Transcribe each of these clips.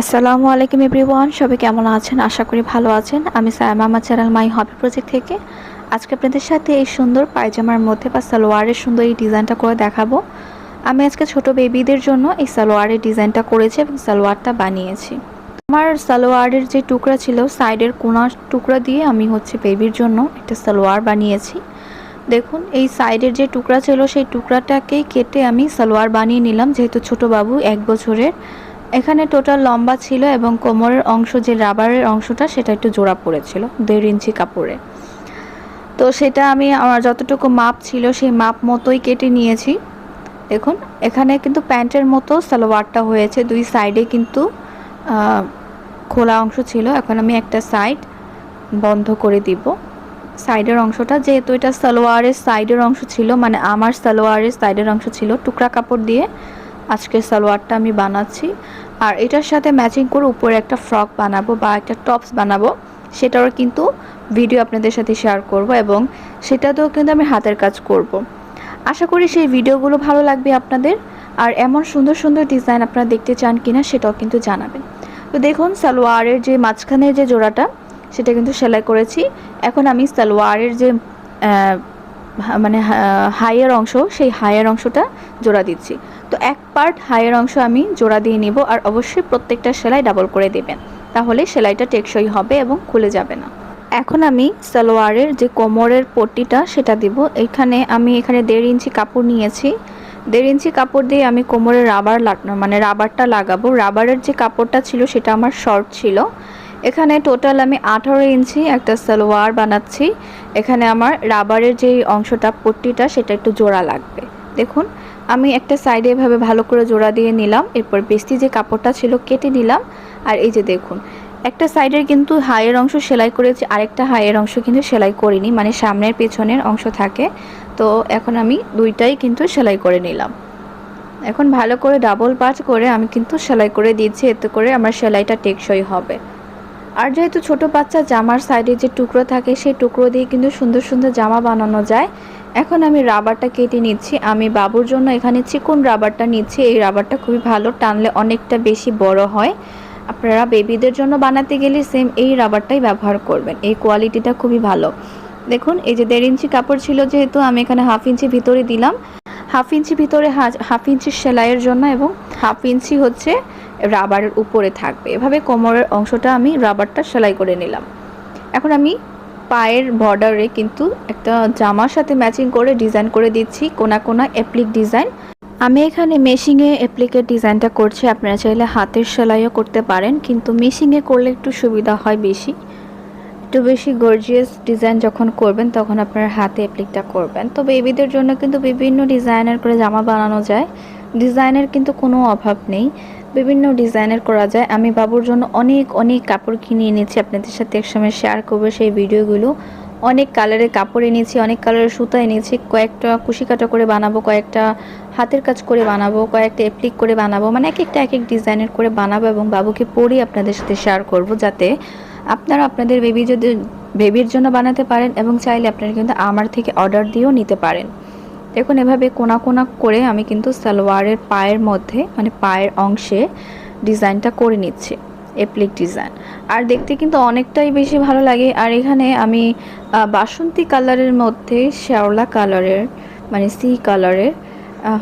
আসসালামু আলাইকুম এভরিওয়ান, সবাই কেমন আছেন? আশা করি ভালো আছেন। আমি সায়মা, আমার চ্যানেল মাই হবি প্রজেক্ট থেকে। আজকে আপনাদের সাথে এই সুন্দর পায়জামার মধ্যে বা সালোয়ারের সুন্দর এই ডিজাইনটা করে দেখাবো। আমি আজকে ছোট বেবিদের জন্য এই সালোয়ারের ডিজাইনটা করেছি এবং সালোয়ারটা বানিয়েছি। আমার সালোয়ারের যে টুকরা ছিল সাইডের কোনার টুকরা দিয়ে আমি হচ্ছে বেবির জন্য একটা সালোয়ার বানিয়েছি। দেখুন, এই সাইডের যে টুকরা ছিল, সেই টুকরাটাকেই কেটে আমি সালোয়ার বানিয়ে নিলাম। যেহেতু ছোট বাবু, এক বছরের। এখানে টোটাল লম্বা ছিল এবং কোমরের অংশ যে রাবারের অংশটা, সেটা একটু জোড়া পড়েছিল, দেড় ইঞ্চি কাপড়ে। তো সেটা আমি আমার যতটুকু মাপ ছিল, সেই মাপ মতোই কেটে নিয়েছি। দেখুন, এখানে কিন্তু প্যান্টের মতো সালোয়ারটা হয়েছে, দুই সাইডে কিন্তু খোলা অংশ ছিল। এখন আমি একটা সাইড বন্ধ করে দিব। সাইডের অংশটা, যেহেতু এটা সালোয়ারের সাইডের অংশ ছিল মানে আমার সালোয়ারের সাইডের অংশ ছিল, টুকরা কাপড় দিয়ে আজকের সালোয়ারটা আমি বানাচ্ছি। আর এটার সাথে ম্যাচিং করে উপরে একটা ফ্রক বানাবো বা একটা টপস বানাবো। সেটারও কিন্তু ভিডিও আপনাদের সাথে শেয়ার করব এবং সেটাতেও কিন্তু আমি হাতের কাজ করব। আশা করি সেই ভিডিওগুলো ভালো লাগবে আপনাদের। আর এমন সুন্দর সুন্দর ডিজাইন আপনারা দেখতে চান কিনা সেটাও কিন্তু জানাবেন। তো দেখুন, সালোয়ারের যে মাঝখানে যে জোড়াটা, সেটা কিন্তু সেলাই করেছি। এখন আমি সালোয়ারের যে মানে হাইয়ের অংশ, সেই হাইয়ের অংশটা জোড়া দিচ্ছি। তো এক পার্ট হাইয়ের অংশ আমি জোড়া দিয়ে নিব আর অবশ্যই প্রত্যেকটা সেলাই ডাবল করে দেবেন। তাহলে সেলাইটা টেকসই হবে এবং খুলে যাবে না। এখন আমি সালোয়ারের যে কোমরের পট্টিটা, সেটা দিব। এখানে আমি এখানে দেড় ইঞ্চি কাপড় নিয়েছি। দেড় ইঞ্চি কাপড় দিয়ে আমি কোমরের রাবার মানে রাবারটা লাগাবো। রাবারের যে কাপড়টা ছিল, সেটা আমার শর্ট ছিল। এখানে টোটাল আমি আঠারো ইঞ্চি একটা সালোয়ার বানাচ্ছি। এখানে আমার রাবারের যে অংশটা, পট্টিটা, সেটা একটু জোড়া লাগবে। দেখুন, আমি একটা সাইডে এভাবে ভালো করে জোড়া দিয়ে নিলাম, এরপর বেস্তি যে কাপড়টা ছিল কেটে নিলাম। আর এই যে দেখুন, একটা সাইডের কিন্তু হাইয়ের অংশ সেলাই করেছি, আরেকটা হাইয়ের অংশ কিন্তু সেলাই করিনি মানে সামনের পেছনের অংশ থাকে। তো এখন আমি দুইটাই কিন্তু সেলাই করে নিলাম। এখন ভালো করে ডাবল পাঁচ করে আমি কিন্তু সেলাই করে দিচ্ছি, এতে করে আমার সেলাইটা টেকসই হবে। আর যেহেতু ছোট বাচ্চা, জামার সাইডে যে টুকরো থাকে, সেই টুকরো দিয়ে কিন্তু সুন্দর সুন্দর জামা বানানো যায়। এখন আমি রাবারটা কেটে নিচ্ছি। আমি বাবুর জন্য এখানে চিকন রাবারটা নিচ্ছি। এই রাবারটা খুবই ভালো, টানলে অনেকটা বেশি বড় হয়। আপনারা বেবিদের জন্য বানাতে গেলে সেম এই রাবারটাই ব্যবহার করবেন। এই কোয়ালিটিটা খুবই ভালো। দেখুন, এই যে দেড় ইঞ্চি কাপড় ছিল যেহেতু, আমি এখানে হাফ ইঞ্চি ভিতরে দিলাম। হাফ ইঞ্চি ভিতরে হাফ ইঞ্চি সেলাইয়ের জন্য এবং হাফ ইঞ্চি হচ্ছে রাবারের উপরে থাকবে। এভাবে কোমরের অংশটা আমি রাবারটা সেলাই করে নিলাম। এখন আমি পায়ের বর্ডারে কিন্তু একটা জামার সাথে ম্যাচিং করে ডিজাইন করে দিচ্ছি, কোনা কোনা অ্যাপ্লিক ডিজাইন আমি এখানে মেশিংয়ে অ্যাপ্লিকের ডিজাইনটা করছি, আপনারা চাইলে হাতের সেলাইও করতে পারেন, কিন্তু মেশিংয়ে করলে একটু সুবিধা হয় বেশি। একটু বেশি গর্জিয়াস ডিজাইন যখন করবেন, তখন আপনার হাতে অ্যাপ্লিকটা করবেন। তো বেবিদের জন্য কিন্তু বিভিন্ন ডিজাইনের করে জামা বানানো যায়। ডিজাইনের কিন্তু কোনো অভাব নেই। বিভিন্ন ডিজাইনের করা যায়। আমি বাবুর জন্য অনেক অনেক কাপড় কিনে এনেছি। আপনাদের সাথে একসময় শেয়ার করব সেই ভিডিওগুলো। অনেক কালারের কাপড় এনেছি, অনেক কালারের সুতা এনেছি। কয়েকটা কুশি কাটা করে বানাবো, কয়েকটা হাতের কাজ করে বানাবো, কয়েকটা এপ্লিক করে বানাবো মানে এক একটা এক এক ডিজাইনের করে বানাবো এবং বাবুকে পরিয়ে আপনাদের সাথে শেয়ার করব যাতে আপনারা আপনাদের বেবি যদি বেবির জন্য বানাতে পারেন এবং চাইলে আপনারা কিন্তু আমার থেকে অর্ডার দিয়েও নিতে পারেন। দেখুন, এভাবে কোনা কোনা করে আমি কিন্তু সালোয়ারের পায়ের মধ্যে মানে পায়ের অংশে ডিজাইনটা করে নিচ্ছি, এপ্লিক ডিজাইন। আর দেখতে কিন্তু অনেকটাই বেশি ভালো লাগে। আর এখানে আমি বাসন্তী কালারের মধ্যে শ্যাওলা কালারের মানে সি কালারের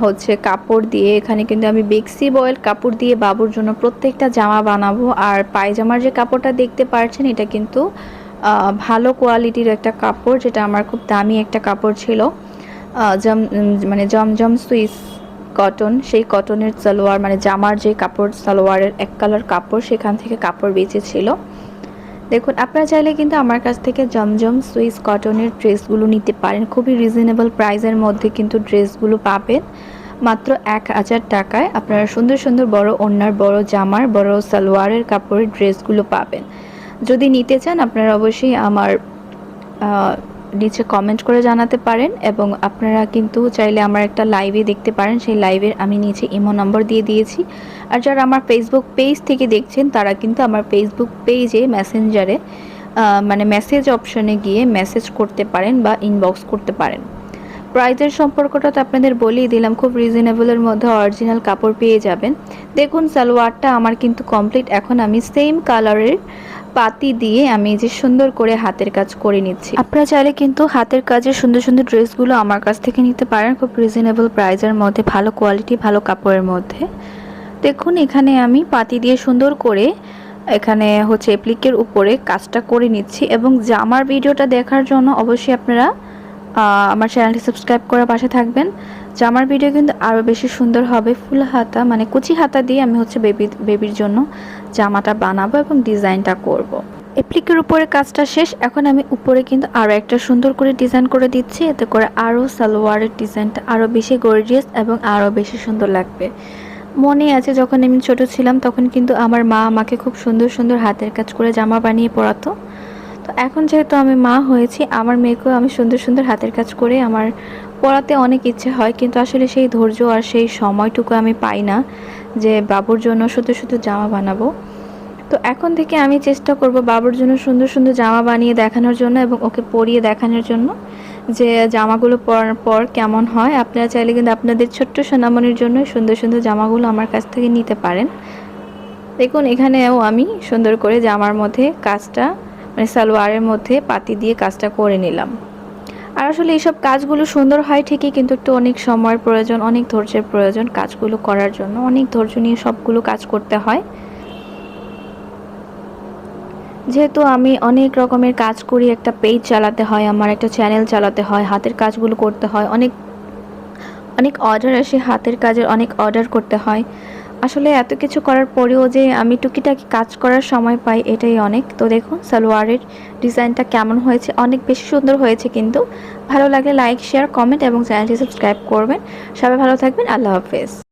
হচ্ছে কাপড় দিয়ে এখানে কিন্তু আমি বেক্সি বয়েল কাপড় দিয়ে বাবুর জন্য প্রত্যেকটা জামা বানাবো। আর পায়জামার যে কাপড়টা দেখতে পারছেন, এটা কিন্তু ভালো কোয়ালিটির একটা কাপড়, যেটা আমার খুব দামি একটা কাপড় ছিল। জম মানে জমজম সুইস কটন, সেই কটনের সালোয়ার মানে জামার যে কাপড়, সালোয়ারের এক কালার কাপড়, সেখান থেকে কাপড় বেঁচেছিল। দেখুন, আপনারা চাইলে কিন্তু আমার কাছ থেকে জমজম সুইস কটনের ড্রেসগুলো নিতে পারেন। খুবই রিজনেবল প্রাইসের মধ্যে কিন্তু ড্রেসগুলো পাবেন। মাত্র এক হাজার টাকায় আপনারা সুন্দর সুন্দর বড় ওড়নার, বড় জামার, বড় সালোয়ারের কাপড়ের ড্রেসগুলো পাবেন। যদি নিতে চান, আপনারা অবশ্যই আমার নিচে কমেন্ট করে জানাতে পারেন এবং আপনারা কিন্তু চাইলে আমার একটা লাইভে দেখতে পারেন। সেই লাইভের আমি নিচে ইমো নম্বর দিয়ে দিয়েছি। আর যারা আমার ফেসবুক পেজ থেকে দেখছেন, তারা কিন্তু আমার ফেসবুক পেজে মেসেঞ্জারে মানে মেসেজ অপশনে গিয়ে মেসেজ করতে পারেন বা ইনবক্স করতে পারেন। প্রাইজের সম্পর্কটা তো আপনাদের বলেই দিলাম, খুব রিজনেবলের মধ্যে অরিজিনাল কাপড় পেয়ে যাবেন। দেখুন, সালোয়ারটা আমার কিন্তু কমপ্লিট এখন আমি সেম কালারের পাতি দিয়ে আমি যে সুন্দর করে হাতের কাজ করে নিচ্ছি। আপনারা চাইলে কিন্তু হাতের কাজের সুন্দর সুন্দর ড্রেসগুলো আমার কাছ থেকে নিতে পারেন, খুব রিজনেবল প্রাইজের মধ্যে, ভালো কোয়ালিটি ভালো কাপড়ের মধ্যে। দেখুন, এখানে আমি পাতি দিয়ে সুন্দর করে এখানে হচ্ছে এপ্লিকের উপরে কাজটা করে নিচ্ছি এবং জামার ভিডিওটা দেখার জন্য অবশ্যই আপনারা আমার চ্যানেলটি সাবস্ক্রাইব করে পাশে থাকবেন। জামার ভিডিও কিন্তু আরও বেশি সুন্দর হবে। ফুল হাতা মানে কুচি হাতা দিয়ে আমি হচ্ছে বেবি বেবির জন্য জামাটা বানাবো এবং ডিজাইনটা করব। এপ্লিকের উপরে কাজটা শেষ। এখন আমি উপরে কিন্তু আরও একটা সুন্দর করে ডিজাইন করে দিচ্ছি। এতে করে আরও সালোয়ারের ডিজাইনটা আরও বেশি গর্জিয়াস এবং আরও বেশি সুন্দর লাগবে। মনে আছে যখন আমি ছোট ছিলাম, তখন কিন্তু আমার মা আমাকে খুব সুন্দর সুন্দর হাতের কাজ করে জামা বানিয়ে পরাতো তো এখন যেহেতু আমি মা হয়েছি, আমার মেয়েকেও আমি সুন্দর সুন্দর হাতের কাজ করে আমার পড়াতে অনেক ইচ্ছে হয়, কিন্তু আসলে সেই ধৈর্য আর সেই সময়টুকু আমি পাই না যে বাবুর জন্য শুধু শুধু জামা বানাবো। তো এখন থেকে আমি চেষ্টা করব বাবুর জন্য সুন্দর সুন্দর জামা বানিয়ে দেখানোর জন্য এবং ওকে পরিয়ে দেখানোর জন্য যে জামাগুলো পরার পর কেমন হয়। আপনারা চাইলে কিন্তু আপনাদের ছোট্ট সোনামনির জন্য সুন্দর সুন্দর জামাগুলো আমার কাছ থেকে নিতে পারেন। দেখুন এখানেও আমি সুন্দর করে জামার মধ্যে কাজটা মানে সালোয়ারের মধ্যে পাতি দিয়ে কাজটা করে নিলাম। আর আসলে এইসব কাজগুলো সুন্দর হয় ঠিকই, কিন্তু একটু অনেক সময়ের প্রয়োজন, অনেক ধৈর্যের প্রয়োজন কাজগুলো করার জন্য। অনেক ধৈর্য নিয়ে সবগুলো কাজ করতে হয়। যেহেতু আমি অনেক রকমের কাজ করি, একটা পেজ চালাতে হয়, আমার একটা চ্যানেল চালাতে হয়, হাতের কাজগুলো করতে হয়, অনেক অনেক অর্ডার আসে, হাতের কাজের অনেক অর্ডার করতে হয়। আসলে এত কিছু করার পরেও যে আমি টুকিটাকি কাজ করার সময় পাই, এটাই অনেক। তো দেখুন, সালোয়ারের ডিজাইনটা কেমন হয়েছে, অনেক বেশি সুন্দর হয়েছে কিন্তু। ভালো লাগলে লাইক শেয়ার কমেন্ট এবং চ্যানেলটি সাবস্ক্রাইব করবেন। সবাই ভালো থাকবেন, আল্লাহ হাফেজ।